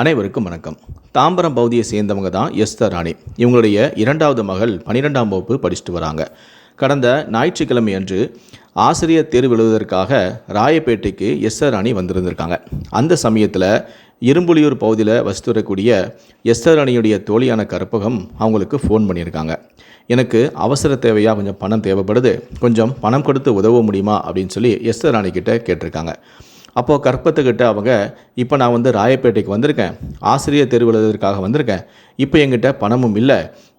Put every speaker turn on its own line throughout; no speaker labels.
அனைவருக்கும் வணக்கம். தாம்பரம் பகுதியை சேர்ந்தவங்க தான் எஸ்தர் ராணி. இவங்களுடைய இரண்டாவது மகள் பன்னிரெண்டாம் வகுப்பு படிச்சுட்டு வராங்க. கடந்த ஞாயிற்றுக்கிழமை அன்று ஆசிரியர் தேர்வு எழுதுவதற்காக ராயப்பேட்டைக்கு எஸ்தர் ராணி வந்திருந்திருக்காங்க. அந்த சமயத்தில் இரும்புலியூர் பகுதியில் வசித்து வரக்கூடிய எஸ்தர் ராணியுடைய தோழியான கற்பகம் அவங்களுக்கு ஃபோன் பண்ணியிருக்காங்க. எனக்கு அவசர தேவையாக கொஞ்சம் பணம் தேவைப்படுது. கொஞ்சம் பணம் கொடுத்து உதவ முடியுமா அப்படின்னு சொல்லி எஸ்தர் ராணி கேட்டிருக்காங்க. அப்போது கற்பத்துக்கிட்ட அவங்க இப்போ நான் வந்து ராயப்பேட்டைக்கு வந்திருக்கேன். ஆசிரியர் தேர்வு வந்திருக்கேன். இப்போ என்கிட்ட பணமும் இல்லை.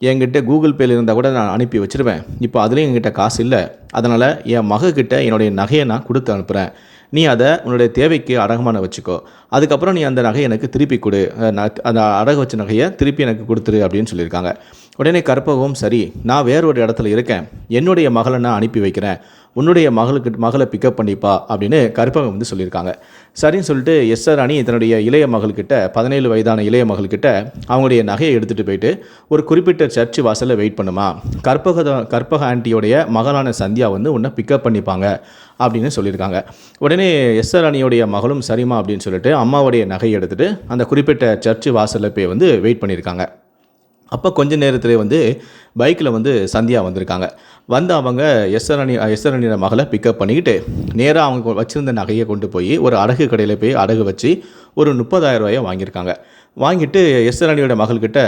என்கிட்ட கூகுள் பேல இருந்தால் கூட நான் அனுப்பி வச்சிருவேன். இப்போ அதுலேயும் என்கிட்ட காசு இல்லை. அதனால் என் மகக்கிட்ட என்னுடைய நகையை நான் கொடுத்து அனுப்புகிறேன் நீ அதை உன்னுடைய தேவைக்கு அடகமான வச்சுக்கோ. அதுக்கப்புறம் நீ அந்த நகையை எனக்கு திருப்பி கொடு. நான் அந்த அடகு வச்ச நகையை திருப்பி எனக்கு கொடுத்துரு அப்படின்னு சொல்லியிருக்காங்க. உடனே கற்பகவும் சரி நான் வேறொரு இடத்துல இருக்கேன். என்னுடைய மகளை நான் அனுப்பி வைக்கிறேன். உன்னுடைய மகளுக்கு மகளை பிக்கப் பண்ணிப்பா அப்படின்னு கற்பகம் வந்து சொல்லியிருக்காங்க. சரின்னு சொல்லிட்டு எஸ்ஆர் அணி தன்னுடைய இளைய மகள்கிட்ட பதினேழு வயதான இளைய மகள்கிட்ட அவங்களுடைய நகையை எடுத்துகிட்டு போயிட்டு ஒரு குறிப்பிட்ட சர்ச் வாசலில் வெயிட் பண்ணுமா? கற்பக கற்பக ஆண்டியோடைய மகளான சந்தியா வந்து உன்னை பிக்கப் பண்ணிப்பாங்க அப்படின்னு சொல்லியிருக்காங்க. உடனே எஸ்ஆர் அணியோடைய மகளும் சரிமா அப்படின்னு சொல்லிட்டு அம்மாவுடைய நகையை எடுத்துகிட்டு அந்த குறிப்பிட்ட சர்ச் வாசலில் போய் வந்து வெயிட் பண்ணியிருக்காங்க. அப்போ கொஞ்ச நேரத்திலே வந்து பைக்கில் வந்து சந்தியா வந்திருக்காங்க. வந்து அவங்க எஸ்ஆரணி எஸ்ஆரணியோட மகளை பிக்கப் பண்ணிக்கிட்டு நேராக அவங்க வச்சுருந்த நகையை கொண்டு போய் ஒரு அடகு கடையில் போய் அடகு வச்சு ஒரு முப்பதாயிரம் ரூபாயை வாங்கியிருக்காங்க. வாங்கிட்டு எஸ்ஆரணியோட மகள்கிட்ட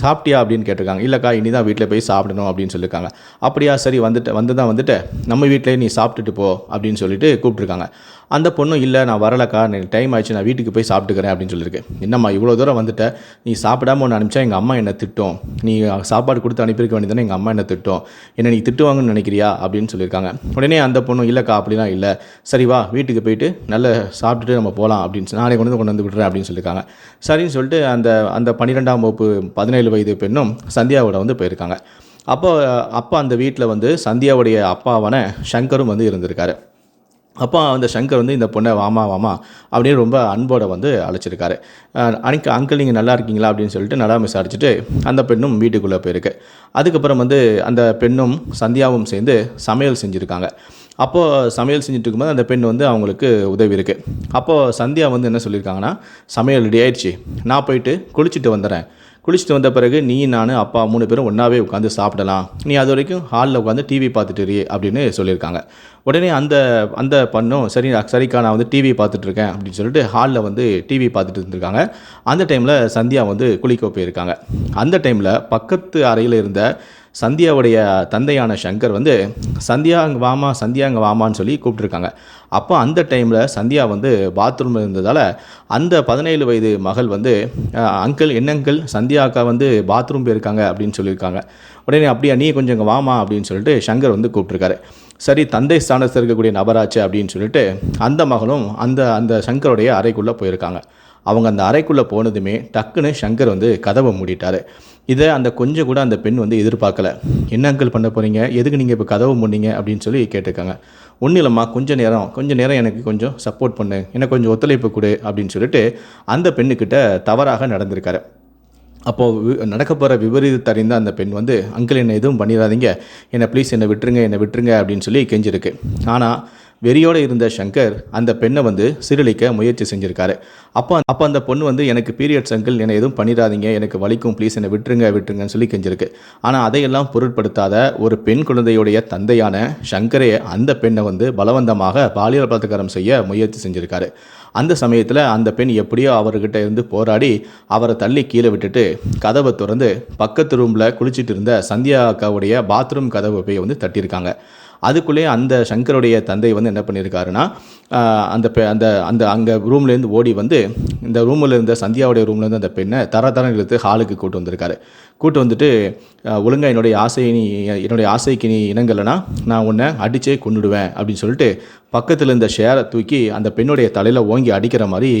சாப்பிட்டியா? அப்படின்னு கேட்டிருக்காங்க. இல்லைக்கா இனி தான் வீட்டில் போய் சாப்பிடணும் அப்படின்னு சொல்லியிருக்காங்க அப்படியா சரி வந்துட்டு வந்து தான் வந்துட்டு. நம்ம வீட்டிலே நீ சாப்பிட்டுட்டு போ அப்படின்னு சொல்லிட்டு கூப்பிட்ருக்காங்க அந்த பொண்ணும் இல்லை நான் வரலக்கா. எனக்கு டைம் ஆயிடுச்சு. நான் வீட்டுக்கு போய் சாப்பிட்டுக்கிறேன் அப்படின்னு சொல்லியிருக்கு என்னம்மா இவ்வளோ தூரம் வந்துட்ட? நீ சாப்பிடாம ஒன்று அனுப்பிச்சா எங்கள் அம்மா என்னை திட்டும்? நீ சாப்பாடு கொடுத்து அனுப்பியிருக்க வேண்டியதானே எங்கள் அம்மா என்ன திட்டும்? என்ன நீ திட்டுவாங்கன்னு நினைக்கிறியா? அப்படின்னு சொல்லியிருக்காங்க உடனே அந்த பொண்ணும் இல்லைக்கா அப்படிலாம் இல்லை. சரி வா வீட்டுக்கு போயிட்டு நல்ல சாப்பிட்டுட்டு நம்ம போகலாம் அப்படின்னு சொல்லி நாளை கொண்டு வந்து கொண்டு வந்து விட்றேன் அப்படின்னு சொல்லியிருக்காங்க சரின்னு சொல்லிட்டு அந்த அந்த பன்னிரெண்டாம் வகுப்பு பதினேழு வயது பெண்ணும் சந்தியாவோட வந்து போயிருக்காங்க. அப்போ அப்போ அந்த வீட்டில் வந்து சந்தியாவுடைய அப்பாவான சங்கரும் வந்து இருந்திருக்காரு. அப்போ அந்த சங்கர் வந்து இந்த பொண்ணை வாமா வாமா அப்படின்னு ரொம்ப அன்போட வந்து அழைச்சிருக்காரு. அன்னைக்கு அங்கிள் நீங்கள் நல்லா இருக்கீங்களா அப்படின்னு சொல்லிட்டு நல்லா விசாரிச்சுட்டு அந்த பெண்ணும் வீட்டுக்குள்ளே போயிருக்கு. அதுக்கப்புறம் வந்து அந்த பெண்ணும் சந்தியாவும் சேர்ந்து சமையல் செஞ்சுருக்காங்க. அப்போது சமையல் செஞ்சுட்டு இருக்கும்போது அந்த பெண் வந்து அவங்களுக்கு உதவி இருக்குது அப்போது சந்தியா வந்து என்ன சொல்லியிருக்காங்கன்னா சமையல் ரெடி ஆயிடுச்சு. நான் போயிட்டு குளிச்சுட்டு வந்துடுறேன் குளிச்சுட்டு வந்த பிறகு நீ நான் அப்பா மூணு பேரும் ஒன்றாவே உட்காந்து சாப்பிடலாம். நீ அது வரைக்கும் ஹாலில் உட்காந்து டிவி பார்த்துட்டு அப்படின்னு சொல்லியிருக்காங்க. உடனே அந்த அந்த பண்ணும் சரி சரிக்கா நான் வந்து டிவி பார்த்துட்ருக்கேன் அப்படின்னு சொல்லிட்டு ஹாலில் வந்து டிவி பார்த்துட்டு இருந்திருக்காங்க. அந்த டைமில் சந்தியா வந்து குளிக்க போயிருக்காங்க. அந்த டைமில் பக்கத்து அறையில் இருந்த சந்தியாவுடைய தந்தையான சங்கர் வந்து சந்தியா அங்கே வாமா சந்தியா அங்கே வாமான்னு சொல்லி கூப்பிட்ருக்காங்க அப்போ அந்த டைமில் சந்தியா வந்து பாத்ரூம் இருந்ததால் அந்த பதினேழு வயது மகள் வந்து அங்கிள் என்ன அங்கிள் சந்தியா அக்கா வந்து பாத்ரூம் போயிருக்காங்க அப்படின்னு சொல்லியிருக்காங்க. உடனே அப்படியா நீ கொஞ்சம் இங்கே வாமா அப்படின்னு சொல்லிட்டு சங்கர் வந்து கூப்பிட்ருக்காரு சரி தந்தை ஸ்தானத்தில் இருக்கக்கூடிய நபராச்சு அப்படின்னு சொல்லிட்டு அந்த மகளும் அந்த அந்த சங்கருடைய அறைக்குள்ளே போயிருக்காங்க. அவங்க அந்த அறைக்குள்ளே போனதுமே டக்குன்னு சங்கர் வந்து கதவை மூடிட்டார். இதை அந்த கொஞ்சம் கூட அந்த பெண் வந்து எதிர்பார்க்கல. என்ன அங்கிள் பண்ண போகிறீங்க எதுக்கு நீங்கள் இப்போ கதவை மூடிங்க அப்படின்னு சொல்லி கேட்டிருக்காங்க. ஒன்றும் இல்லைம்மா கொஞ்சம் நேரம் கொஞ்சம் நேரம் எனக்கு கொஞ்சம் சப்போர்ட் பண்ணு. எனக்கு கொஞ்சம் ஒத்துழைப்பு கொடு அப்படின்னு சொல்லிட்டு அந்த பெண்ணுக்கிட்ட தவறாக நடந்திருக்காரு. அப்போது நடக்க போகிற விபரீதத்தை அறிந்த அந்த பெண் வந்து அங்கிள் என்னை எதுவும் பண்ணிடாதீங்க. என்னை ப்ளீஸ் என்னை விட்டுருங்க என்னை விட்டுருங்க அப்படின்னு சொல்லி கெஞ்சிருக்கு. ஆனால் வெறியோடு இருந்த சங்கர் அந்த பெண்ணை வந்து சீரழிக்க முயற்சி செஞ்சுருக்காரு. அப்போ அப்போ அந்த பொண்ணு வந்து எனக்கு பீரியட்ஸ் அங்கிள் என்னை எதுவும் பண்ணிடாதீங்க. எனக்கு வலிக்கும். ப்ளீஸ் என்னை விட்டுருங்க விட்டுருங்கன்னு சொல்லி கெஞ்சிருக்கு. ஆனால் அதையெல்லாம் பொருட்படுத்தாத ஒரு பெண் குழந்தையுடைய தந்தையான சங்கரே அந்த பெண்ணை வந்து பலவந்தமாக பாலியல் பலாத்காரம் செய்ய முயற்சி செஞ்சுருக்காரு. அந்த சமயத்தில் அந்த பெண் எப்படியோ அவர்கிட்ட இருந்து போராடி அவரை தள்ளி கீழே விட்டுட்டு கதவை திறந்து பக்கத்து ரூமில் குளிச்சிட்டு இருந்த சந்தியா அக்காவுடைய பாத்ரூம் கதவை போய் வந்து தட்டியிருக்காங்க. அதுக்குள்ளேயே அந்த சங்கருடைய தந்தை வந்து என்ன பண்ணியிருக்காருன்னா அந்த பெ அந்த அந்த அங்கே ரூம்லேருந்து ஓடி வந்து இந்த ரூமில் இருந்த சந்தியாவுடைய ரூம்லேருந்து அந்த பெண்ணை தர தரம் இழுத்து ஹாலுக்கு கூட்டு வந்திருக்காரு. கூட்டு வந்துட்டு ஒழுங்காக என்னுடைய ஆசை நீ என்னுடைய ஆசைக்கு நீ இணங்கலைன்னா நான் உன்னை அடித்தே கொன்னுடுவேன் அப்படின்னு சொல்லிட்டு பக்கத்தில் இருந்த ஷேரை தூக்கி அந்த பெண்ணுடைய தலையில் ஓங்கி அடிக்கிற மாதிரி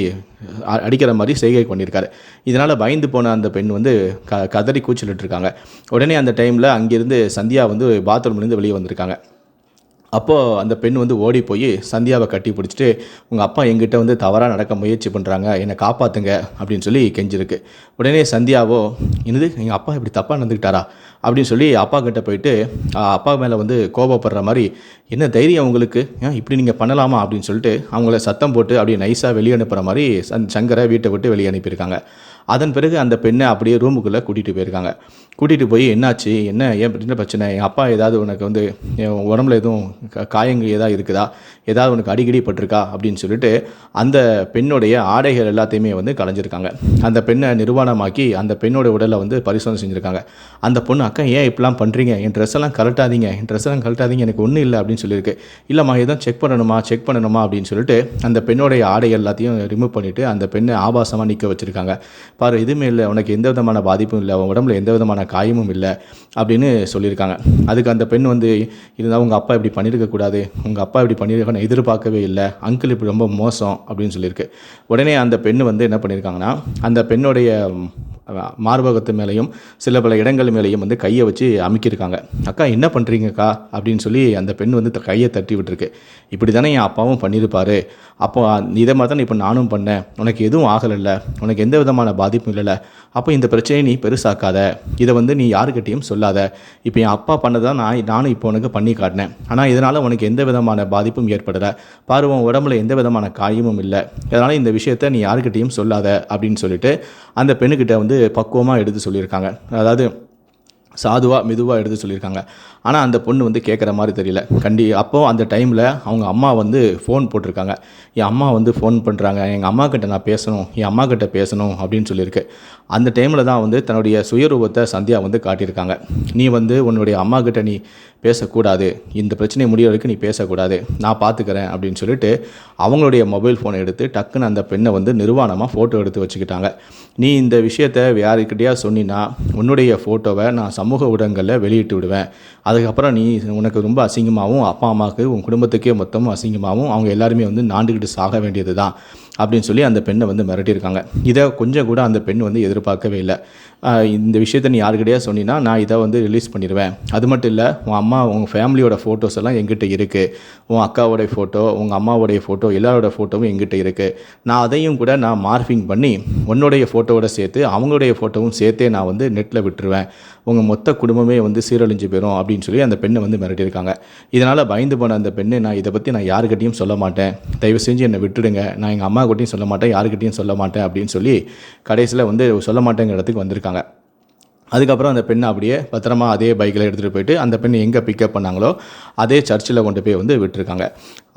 அடிக்கிற மாதிரி செய்கை பண்ணியிருக்காரு. இதனால் பயந்து போன அந்த பெண் வந்து க கதறி கூச்சலிட்டு இருக்காங்க உடனே அந்த டைமில் அங்கேருந்து சந்தியா வந்து பாத்ரூம்லேருந்து வெளியே வந்திருக்காங்க. அப்போது அந்த பெண் வந்து ஓடி போய் சந்தியாவை கட்டி பிடிச்சிட்டு உங்கள் அப்பா எங்கிட்ட வந்து தவறாக நடக்க முயற்சி பண்ணுறாங்க என்னை காப்பாற்றுங்க அப்படின்னு சொல்லி கெஞ்சிருக்கு. உடனே சந்தியாவோ என்னது எங்கள் அப்பா இப்படி தப்பாக நடந்துக்கிட்டாரா? அப்படின்னு சொல்லி அப்பா கிட்ட போயிட்டு அப்பா மேலே வந்து கோபப்படுற மாதிரி என்ன தைரியம் உங்களுக்கு? ஏன் இப்படி நீங்கள் பண்ணலாமா? அப்படின்னு சொல்லிட்டு அவங்கள சத்தம் போட்டு அப்படியே நைஸாக வெளியே அனுப்புகிற மாதிரி சந் சங்கரை வீட்டை விட்டு வெளியே அனுப்பியிருக்காங்க. அதன் பிறகு அந்த பெண்ணை அப்படியே ரூமுக்குள்ளே கூட்டிகிட்டு போயிருக்காங்க. கூட்டிகிட்டு போய் என்னாச்சு? என்ன? ஏன் என்ன பிரச்சனை? என் அப்பா ஏதாவது உனக்கு வந்து என் உடம்புல எதுவும் காயங்கள் ஏதாவது இருக்குதா? ஏதாவது உனக்கு அடிக்கடி பட்டிருக்கா? அப்படின்னு சொல்லிட்டு அந்த பெண்ணுடைய ஆடைகள் எல்லாத்தையுமே வந்து கலைஞ்சிருக்காங்க அந்த பெண்ணை நிர்வாணமாக்கி அந்த பெண்ணோட உடலை வந்து பரிசோதனை செஞ்சுருக்காங்க. அந்த பொண்ணு அக்கா ஏன் இப்படிலாம் பண்ணுறீங்க என் ட்ரெஸ் எல்லாம் என் ட்ரெஸ் எல்லாம் கழட்டாதீங்க. எனக்கு ஒன்றும் இல்லை அப்படின்னு சொல்லியிருக்கு. இல்லைம்மா எதுவும் செக் பண்ணணுமா? செக் பண்ணணுமா? அப்படின்னு சொல்லிட்டு அந்த பெண்ணோடைய ஆடைகள் எல்லாத்தையும் ரிமூவ் பண்ணிவிட்டு அந்த பெண்ணை ஆபாசமாக நிற்க வச்சுருக்காங்க. பாரு எதுவுமே இல்லை உனக்கு எந்த விதமான பாதிப்பும் இல்லை உன் உடம்புல எந்த விதமான காயமும் இல்லை அப்படின்னு சொல்லியிருக்காங்க. அதுக்கு அந்த பெண் வந்து இருந்தால் உங்கள் அப்பா இப்படி பண்ணியிருக்கக்கூடாது உங்கள் அப்பா இப்படி பண்ணியிருக்க நான் எதிர்பார்க்கவே இல்லை. அங்கிள் இப்படி ரொம்ப மோசம் அப்படின்னு சொல்லியிருக்கு. உடனே அந்த பெண் வந்து என்ன பண்ணியிருக்காங்கன்னா அந்த பெண்ணுடைய மார்பகத்து மேலேயும் சில பல இடங்கள் மேலேயும் வந்து கையை வச்சு அமைக்கியிருக்காங்க. அக்கா என்ன பண்ணுறீங்கக்கா அப்படின்னு சொல்லி அந்த பெண் வந்து கையை தட்டி விட்டுருக்கு. இப்படி தானே என் அப்பாவும் பண்ணியிருப்பாரு. அப்போ இதை மாதிரி தான் இப்போ நானும் பண்ணேன். உனக்கு எதுவும் ஆகலைல்ல. உனக்கு எந்த விதமான பாதிப்பும் இல்லைல்ல. அப்போ இந்த பிரச்சனையை நீ பெருசாக்காத. இதை வந்து நீ யாருக்கிட்டையும் சொல்லாத. இப்போ என் அப்பா பண்ணதான் நான் நானும் இப்போ உனக்கு பண்ணி காட்டினேன். ஆனால் இதனால் உனக்கு எந்த விதமான பாதிப்பும் ஏற்படலை. பாரு உன் உடம்புல எந்த விதமான காயமும் இல்லை. அதனால் இந்த விஷயத்தை நீ யாருக்கிட்டையும் சொல்லாத அப்படின்னு சொல்லிட்டு அந்த பெண்ணுக்கிட்ட வந்து பக்குவமாக எடுத்து சொல்லியிருக்காங்க. அதாவது சாதுவாக மெதுவாக எடுத்து சொல்லியிருக்காங்க. ஆனால் அந்த பொண்ணு வந்து கேட்குற மாதிரி தெரியல. கண்டி அப்போது அந்த டைமில் அவங்க அம்மா வந்து ஃபோன் போட்டிருக்காங்க. என் அம்மா வந்து ஃபோன் பண்ணுறாங்க எங்கள் அம்மா கிட்ட நான் பேசணும் என் அம்மா கிட்ட பேசணும் அப்படின்னு சொல்லியிருக்கு. அந்த டைமில் தான் வந்து தன்னுடைய சுயரூபத்தை சந்தியா வந்து காட்டியிருக்காங்க. நீ வந்து உன்னுடைய அம்மா கிட்ட நீ பேசக்கூடாது. இந்த பிரச்சனை முடிய வரைக்கும் நீ பேசக்கூடாது. நான் பார்த்துக்கிறேன் அப்படின்னு சொல்லிட்டு அவங்களுடைய மொபைல் ஃபோனை எடுத்து டக்குன்னு அந்த பெண்ணை வந்து நிர்வாணமாக ஃபோட்டோ எடுத்து வச்சுக்கிட்டாங்க. நீ இந்த விஷயத்தை யாருக்கிட்டையா சொன்னினா உன்னுடைய ஃபோட்டோவை நான் சமூக ஊடகங்களில் வெளியிட்டு விடுவேன். அதுக்கப்புறம் நீ உனக்கு ரொம்ப அசிங்கமாகவும் அப்பா அம்மாவுக்கு உன் குடும்பத்துக்கே மொத்தமும் அசிங்கமாகவும் அவங்க எல்லாருமே வந்து நாண்டுக்கிட்டு சாக வேண்டியது தான் அப்படின்னு சொல்லி அந்த பெண்ணை வந்து மிரட்டியிருக்காங்க. இதை கொஞ்சம் கூட அந்த பெண் வந்து எதிர்பார்க்கவே இல்லை. இந்த விஷயத்தை நீ யாருக்கிட்டயா சொன்னினா நான் இதை வந்து ரிலீஸ் பண்ணிடுவேன். அது மட்டும் இல்லை உன் அம்மா உங்கள் ஃபேமிலியோட ஃபோட்டோஸ் எல்லாம் எங்கிட்ட இருக்குது உன் அக்காவோடைய ஃபோட்டோ உங்கள் அம்மாவோடைய ஃபோட்டோ எல்லாரோட ஃபோட்டோவும் எங்கிட்ட இருக்குது நான் அதையும் கூட நான் மார்ஃபிங் பண்ணி உன்னுடைய ஃபோட்டோவோட சேர்த்து அவங்களுடைய ஃபோட்டோவும் சேர்த்தே நான் வந்து நெட்டில் விட்டுருவேன். உங்கள் மொத்த குடும்பமே வந்து சீரழிஞ்சு போயிடும் அப்படின்னு சொல்லி அந்த பெண்ணை வந்து மிரட்டியிருக்காங்க. இதனால் பயந்து போன அந்த பெண்ணு நான் இதை பற்றி நான் யாருக்கிட்டையும் சொல்ல மாட்டேன். தயவு செஞ்சு என்னை விட்டுடுங்க. நான் எங்கள் அம்மா கிட்டையும் சொல்ல மாட்டேன் யாருக்கிட்டையும் சொல்ல மாட்டேன் அப்படின்னு சொல்லி கடைசியில் வந்து சொல்ல மாட்டேங்கிற இடத்துக்கு வந்திருக்காங்க. அதுக்கப்புறம் அந்த பெண்ணை அப்படியே பத்திரமா அதே பைக்கில் எடுத்துகிட்டு போயிட்டு அந்த பெண் எங்கே பிக்கப் பண்ணாங்களோ அதே சர்ச்சில் கொண்டு போய் வந்து விட்டுருக்காங்க.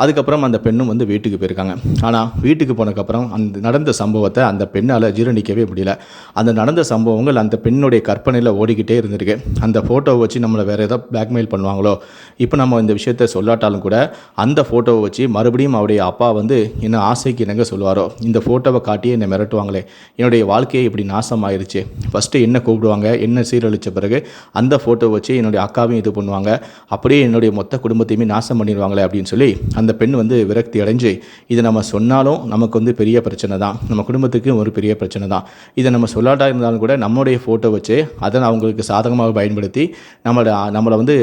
அதுக்கப்புறம் அந்த பெண்ணும் வந்து வீட்டுக்கு போயிருக்காங்க. ஆனால் வீட்டுக்கு போனதுக்கப்புறம் அந்த நடந்த சம்பவத்தை அந்த பெண்ணால் ஜீரணிக்கவே முடியல. அந்த நடந்த சம்பவங்கள் அந்த பெண்ணுடைய கற்பனையில் ஓடிக்கிட்டே இருந்திருக்கு. அந்த ஃபோட்டோவை வச்சு நம்மளை வேறு ஏதாவது பிளாக்மெயில் பண்ணுவாங்களோ இப்போ நம்ம இந்த விஷயத்த சொல்லாட்டாலும் கூட அந்த ஃபோட்டோவை வச்சு மறுபடியும் அவருடைய அப்பா வந்து என்ன ஆசைக்கு என்னங்க சொல்லுவாரோ இந்த ஃபோட்டோவை காட்டியே என்னை மிரட்டுவாங்களே என்னுடைய வாழ்க்கையை இப்படி நாசமாயிருச்சு. ஃபஸ்ட்டு என்ன கூப்பிடுவாங்க என்ன சீரழித்த பிறகு அந்த ஃபோட்டோ வச்சு என்னுடைய அக்காவையும் இது பண்ணுவாங்க. அப்படியே என்னுடைய மொத்த குடும்பத்தையுமே நாசம் பண்ணிடுவாங்களே அப்படின்னு சொல்லி அந்த பெண் வந்து விரக்தி அடைஞ்சு இதை நம்ம சொன்னாலும் நமக்கு வந்து பெரிய பிரச்சனை தான். நம்ம குடும்பத்துக்கும் ஒரு பெரிய பிரச்சனை தான். இதை நம்ம சொல்லாட்டா இருந்தாலும் கூட நம்மளுடைய ஃபோட்டோ வச்சு அதை அவங்களுக்கு சாதகமாக பயன்படுத்தி நம்மளோட நம்மளை வந்து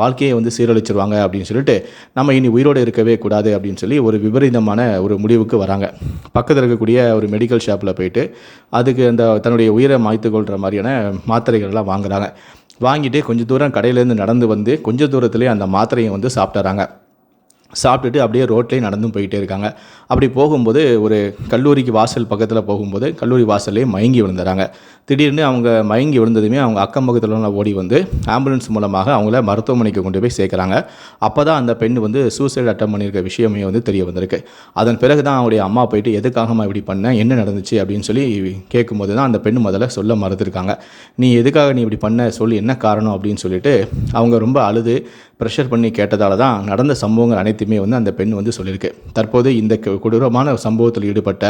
வாழ்க்கையை வந்து சீரழிச்சிருவாங்க அப்படின்னு சொல்லிட்டு நம்ம இனி உயிரோடு இருக்கவே கூடாது அப்படின்னு சொல்லி ஒரு விபரீதமான ஒரு முடிவுக்கு வராங்க. பக்கத்தில் இருக்கக்கூடிய ஒரு மெடிக்கல் ஷாப்பில் போயிட்டு அதுக்கு அந்த தன்னுடைய உயிரை மாய்த்து கொள்கிற மாதிரியான மாத்திரைகள்லாம் வாங்குறாங்க. வாங்கிட்டு கொஞ்சம் தூரம் கடையிலேருந்து நடந்து வந்து கொஞ்சம் தூரத்துலேயே அந்த மாத்திரையை வந்து சாப்பிட்டுறாங்க. சாப்பிட்டுட்டு அப்படியே ரோட்லேயே நடந்தும் போயிட்டே இருக்காங்க. அப்படி போகும்போது ஒரு கல்லூரிக்கு வாசல் பக்கத்தில் போகும்போது கல்லூரி வாசல்லே மயங்கி விழுந்துறாங்க. திடீர்னு அவங்க மயங்கி விழுந்ததுமே அவங்க அக்கம் பக்கத்தில் ஓடி வந்து ஆம்புலன்ஸ் மூலமாக அவங்கள மருத்துவமனைக்கு கொண்டு போய் சேர்க்குறாங்க. அப்போ தான் அந்த பெண் வந்து சூசைட் அட்டம் பண்ணியிருக்க விஷயமே வந்து தெரிய வந்திருக்கு. அதன் பிறகு தான் அவங்களுடைய அம்மா போயிட்டு எதுக்காகம்மா இப்படி பண்ண? என்ன நடந்துச்சு? அப்படின்னு சொல்லி கேட்கும்போது தான் அந்த பெண் முதல்ல சொல்ல மறுத்துருக்காங்க. நீ எதுக்காக நீ இப்படி பண்ண? சொல்லி என்ன காரணம்? அப்படின்னு சொல்லிட்டு அவங்க ரொம்ப அழுது ப்ரெஷர் பண்ணி கேட்டதால தான் நடந்த சம்பவங்கள் அனைத்துமே வந்து அந்த பெண் வந்து சொல்லியிருக்கு. தற்போது இந்த கொடூரமான சம்பவத்தில் ஈடுபட்ட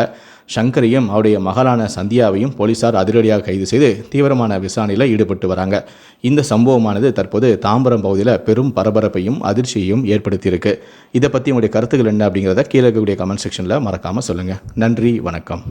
சங்கரையும் அவருடைய மகளான சந்தியாவையும் போலீசார் அதிரடியாக கைது செய்து தீவிரமான விசாரணையில் ஈடுபட்டு வராங்க. இந்த சம்பவமானது தற்போது தாம்பரம் பகுதியில் பெரும் பரபரப்பையும் அதிர்ச்சியையும் ஏற்படுத்தியிருக்கு. இதை பற்றி உங்களுடைய கருத்துக்கள் என்ன அப்படிங்கிறத கீழே இருக்கக்கூடிய கமெண்ட் செக்ஷனில் மறக்காமல் சொல்லுங்கள் நன்றி வணக்கம்.